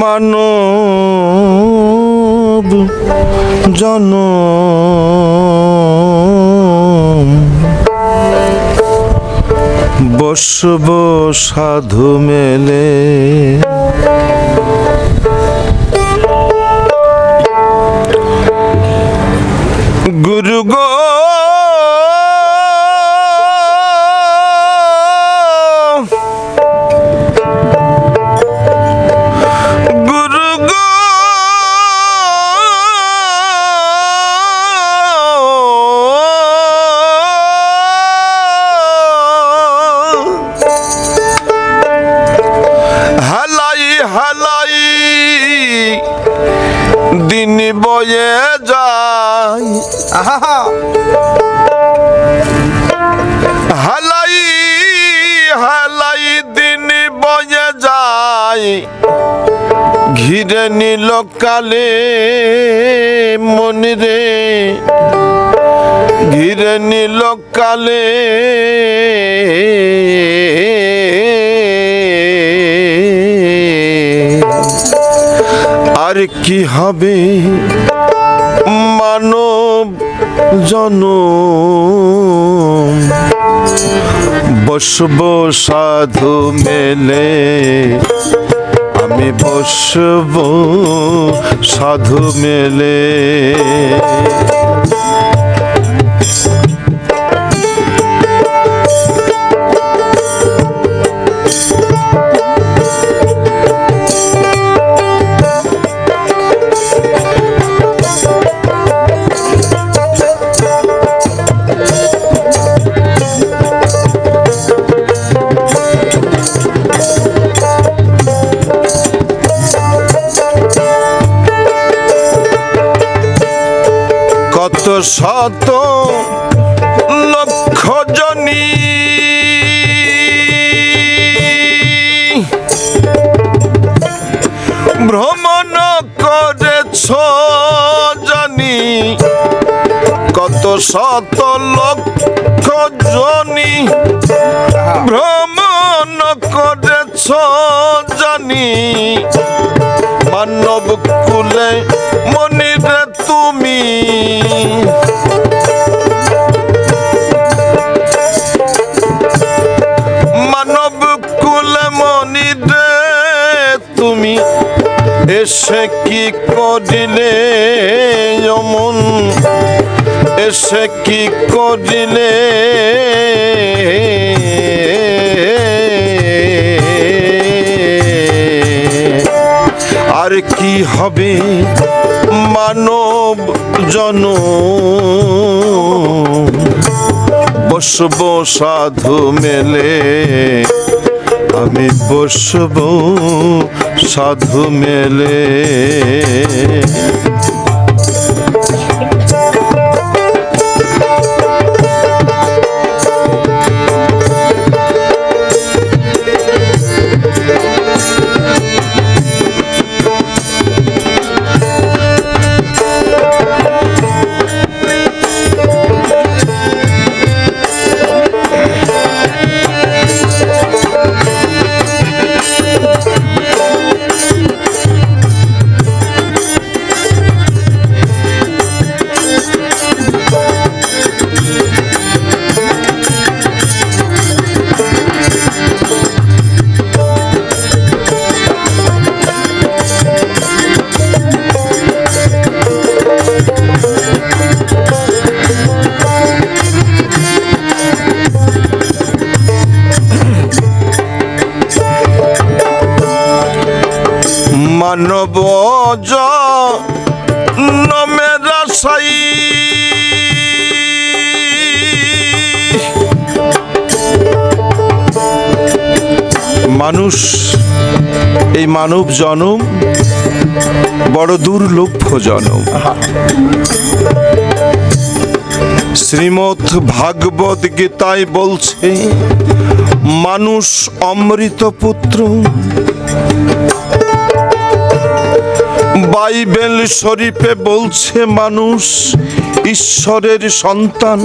মানব জন বসব সাধু মেলে। ঘিরে নিল কালে মনিরে, ঘিরে নিল কালে আর কি হবে? মানব জন বসব সাধু মেলে। আমি বসব সাধু মেলে। কত শত লক্ষ জনী। ভ্রমণ করেছ জানি কত শত লক্ষ জনী। ভ্রমণ করেছ জানি মানব কুলে মনিরে তুমি। মানব কুলে মনিরে তুমি। এসে কি করিলে অমন? এসে কি করিলে? আর কি হবে মানব জন বসব সাধু মেলে আমি বসব সাধু মেলে। মানব সাই মানুষ, এই মানব জনম বড় দুর্লভ্য জনম। শ্রীমৎ ভাগবত গীতায় বলছে, মানুষ অমৃত পুত্র বাইবেল শরীফে বলছে মানুষ ঈশ্বরের সন্তান।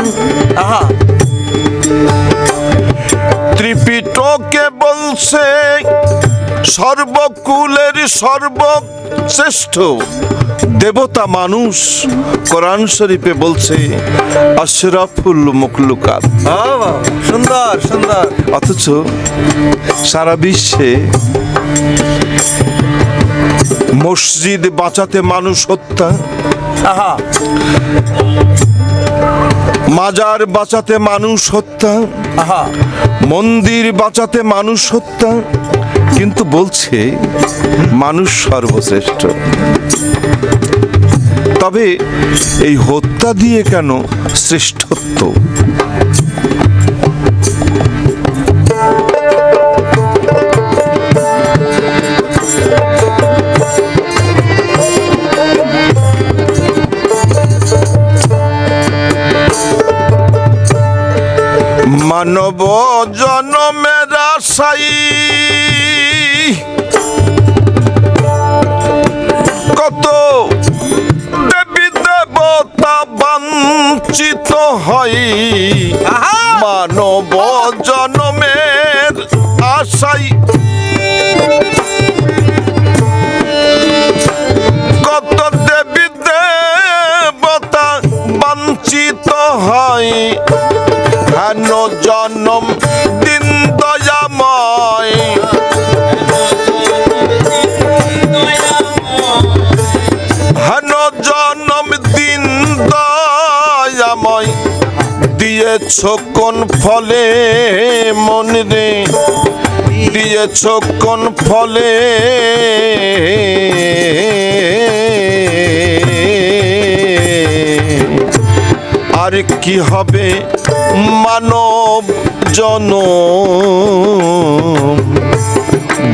ত্রিপিটক বলছে সর্বকুলের সর্বশ্রেষ্ঠ দেবতা মানুষ। কোরআন শরীফে বলছে আশরাফুল মুখলুকাত। বাবা সুন্দর সুন্দর। অথচ সারা বিশ্বে মসজিদ বাঁচাতে মানুষ হত্যা। আহা। মাজার বাঁচাতে মানুষ হত্যা। আহা। মন্দির বাঁচাতে মানুষ হত্যা। কিন্তু বলছে মানুষ সর্বশ্রেষ্ঠ। তবে এই হত্যা দিয়ে কেন শ্রেষ্ঠত্ব? হয় দয়াময় দিয়েছ কোন ফলে মন রে? দিয়েছ কোন ফলে? আর কি হবে মানব জন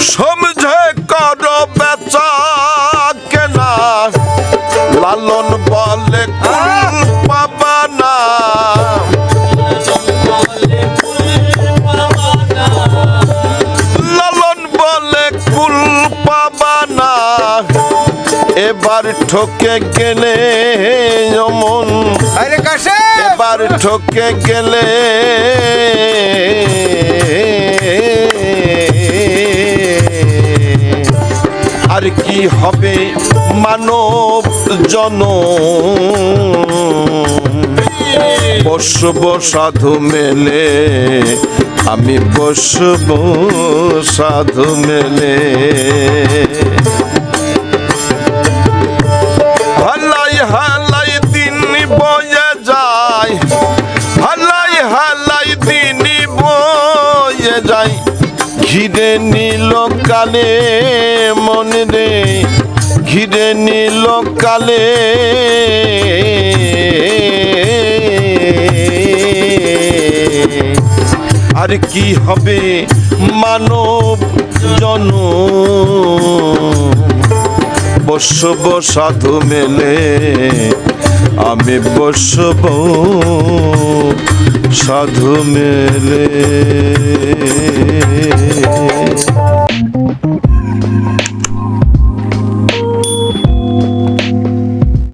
সমঝে কর বেচা কেনা। লালন বলে কুল পাবা না। লালন বলে কুল পাবা না। এবার ঠকে গেলে অমন। এবার ঠকে গেলে কি হবে মানব জন বসব সাধু মেলে আমি বসব সাধু মেলে। ঘিরে নীল কালে মনে রে, ঘিরে নীল কালে। আর কি হবে মানব জন বসব সাধু মেলে, আমি বসব সাধু মেলে।